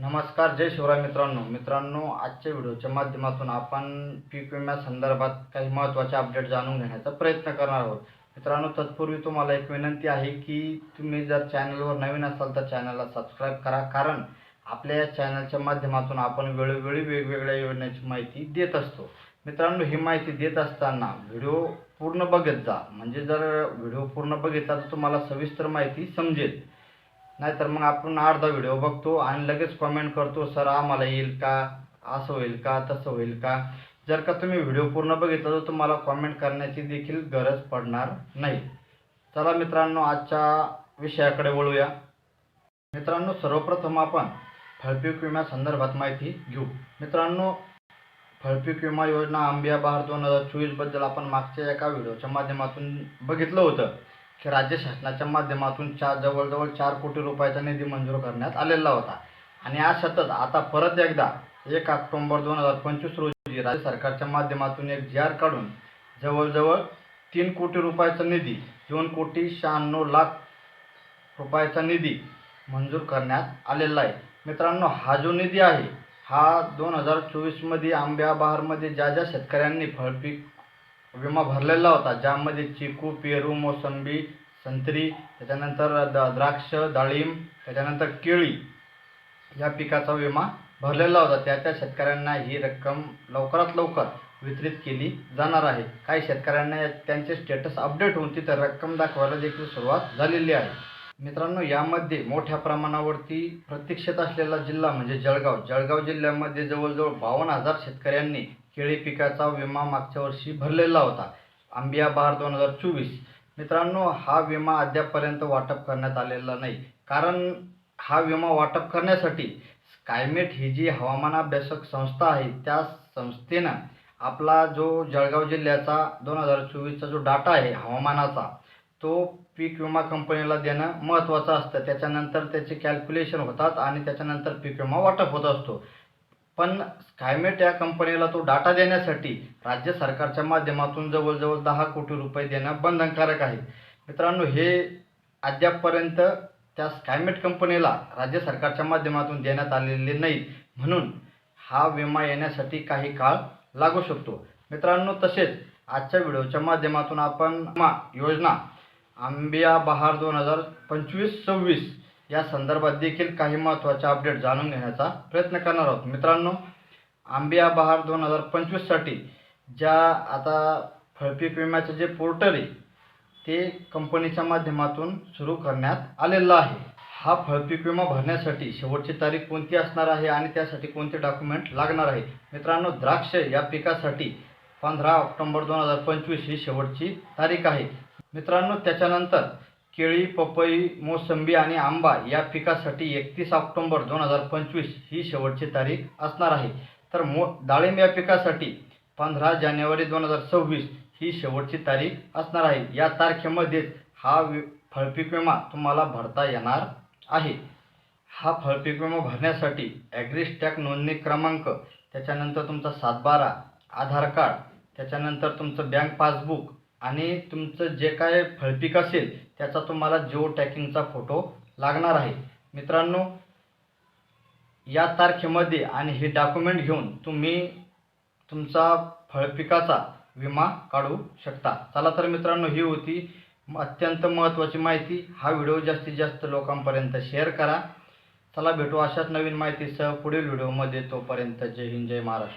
नमस्कार जय शिवराय मित्रांनो. मित्रांनो आजच्या व्हिडिओच्या माध्यमातून आपण पीक विम्या संदर्भात काही महत्त्वाचे अपडेट जाणून घेण्याचा प्रयत्न करणार आहोत. मित्रांनो तत्पूर्वी तुम्हाला एक विनंती आहे की तुम्ही जर चॅनलवर नवीन असाल तर चॅनलला सबस्क्राईब करा कारण आपल्या या चॅनलच्या माध्यमातून आपण वेळोवेळी वेगवेगळ्या योजनेची माहिती देत असतो. मित्रांनो ही माहिती देत असताना व्हिडिओ पूर्ण बघत जा. म्हणजे जर व्हिडिओ पूर्ण बघितला तर तुम्हाला सविस्तर माहिती समजेल. नाहीतर मग आपण अर्धा व्हिडिओ बघतो आणि लगेच कमेंट करतो सर आम्हाला येईल का? असं होईल का? तसं होईल का? जर का तुम्ही व्हिडिओ पूर्ण बघितला तर तुम्हाला कॉमेंट करण्याची देखील गरज पडणार नाही. चला मित्रांनो आजच्या विषयाकडे वळूया. मित्रांनो सर्वप्रथम आपण फळपीक विम्यासंदर्भात माहिती घेऊ. मित्रांनो फळपीक विमा योजना आंबिया बहार दोन हजार चोवीसबद्दल आपण मागच्या एका व्हिडिओच्या माध्यमातून बघितलं होतं. राज्य शासनाच्या माध्यमातून चार जवळजवळ चार कोटी रुपयाचा निधी मंजूर करण्यात आलेला होता. आणि आज सतत आता परत एकदा एक ऑक्टोंबर दोन हजार पंचवीस रोजी राज्य सरकारच्या माध्यमातून एक जी आर काढून जवळजवळ तीन कोटी रुपयाचा निधी दोन कोटी शहाण्णव लाख रुपयाचा निधी मंजूर करण्यात आलेला आहे. मित्रांनो हा जो निधी आहे हा दोन हजार चोवीसमध्ये आंब्या बहारमध्ये ज्या ज्या शेतकऱ्यांनी फळपीक विमा भरलेला होता ज्यामध्ये चिकू पेरू मोसंबी संत्री त्याच्यानंतर द द्राक्ष डाळिंब त्याच्यानंतर केळी या पिकाचा विमा भरलेला होता. त्या त्या शेतकऱ्यांना ही रक्कम लवकरात लवकर वितरित केली जाणार आहे. काही शेतकऱ्यांना या- त्यांचे स्टेटस अपडेट होऊन तिथं रक्कम दाखवायला देखील सुरुवात झालेली आहे. मित्रांनो यामध्ये मोठ्या प्रमाणावरती प्रतीक्षेत असलेला जिल्हा म्हणजे जळगाव. जळगाव जिल्ह्यामध्ये जवळजवळ बावन्न हजार शेतकऱ्यांनी केळी पिकाचा विमा मागच्या वर्षी भरलेला होता. आंबिया बहार दोन हजार चोवीस. मित्रांनो हा विमा अद्यापपर्यंत वाटप करण्यात आलेला नाही. कारण हा विमा वाटप करण्यासाठी स्कायमेट ही जी हवामान अभ्यासक संस्था आहे त्या संस्थेनं आपला जो जळगाव जिल्ह्याचा दोन हजार चोवीसचा जो डाटा आहे हवामानाचा तो पीक विमा कंपनीला देणं महत्त्वाचं असतं. त्याच्यानंतर त्याचे कॅल्क्युलेशन होतात आणि त्याच्यानंतर पीक विमा वाटप होत असतो. पण स्कायमेट या कंपनीला तो डाटा देण्यासाठी राज्य सरकारच्या माध्यमातून जवळजवळ दहा कोटी रुपये देणं बंधनकारक आहे. मित्रांनो हे अद्यापपर्यंत त्या स्कायमेट कंपनीला राज्य सरकारच्या माध्यमातून देण्यात आलेले नाही म्हणून हा विमा येण्यासाठी काही काळ लागू शकतो. मित्रांनो तसेच आजच्या व्हिडिओच्या माध्यमातून आपण विमा योजना आंबिया बहार दोन हजार पंचवीस सव्वीस या संदर्भात देखील काही महत्त्वाचे अपडेट जाणून घेण्याचा प्रयत्न करणार आहोत. मित्रांनो आंबिया बहार दोन हजार पंचवीससाठी ज्या आता फळपीक विम्याचं जे पोर्टल आहे ते कंपनीच्या माध्यमातून सुरू करण्यात आलेलं आहे. हा फळपीक विमा भरण्यासाठी शेवटची तारीख कोणती असणार आहे आणि त्यासाठी कोणते डॉक्युमेंट लागणार आहे? मित्रांनो द्राक्ष या पिकासाठी पंधरा ऑक्टोंबर दोन हजार पंचवीस ही शेवटची तारीख आहे. मित्रांनो त्याच्यानंतर केळी पपई मोसंबी आणि आंबा या पिकासाठी एकतीस ऑक्टोंबर दोन हजार पंचवीस ही शेवटची तारीख असणार आहे. तर मो डाळिंब या पिकासाठी पंधरा जानेवारी दोन हजार सव्वीस ही शेवटची तारीख असणार आहे. या तारखेमध्येच हा वि फळपीक विमा तुम्हाला भरता येणार आहे. हा फळपीक विमा भरण्यासाठी ॲग्रिस्टॅक नोंदणी क्रमांक त्याच्यानंतर तुमचा सातबारा आधार कार्ड त्याच्यानंतर तुमचं बँक पासबुक आणि तुमचं जे काय फळपीक असेल त्याचा तुम्हाला जिओ टॅकिंगचा फोटो लागणार आहे. मित्रांनो या तारखेमध्ये आणि हे डॉक्युमेंट घेऊन तुम्ही तुमचा फळपिकाचा विमा काढू शकता. चला तर मित्रांनो ही होती अत्यंत महत्त्वाची माहिती. हा व्हिडिओ जास्तीत जास्त लोकांपर्यंत शेअर करा. चला भेटू अशाच नवीन माहितीसह पुढील व्हिडिओमध्ये. तोपर्यंत जय हिंद जय महाराष्ट्र.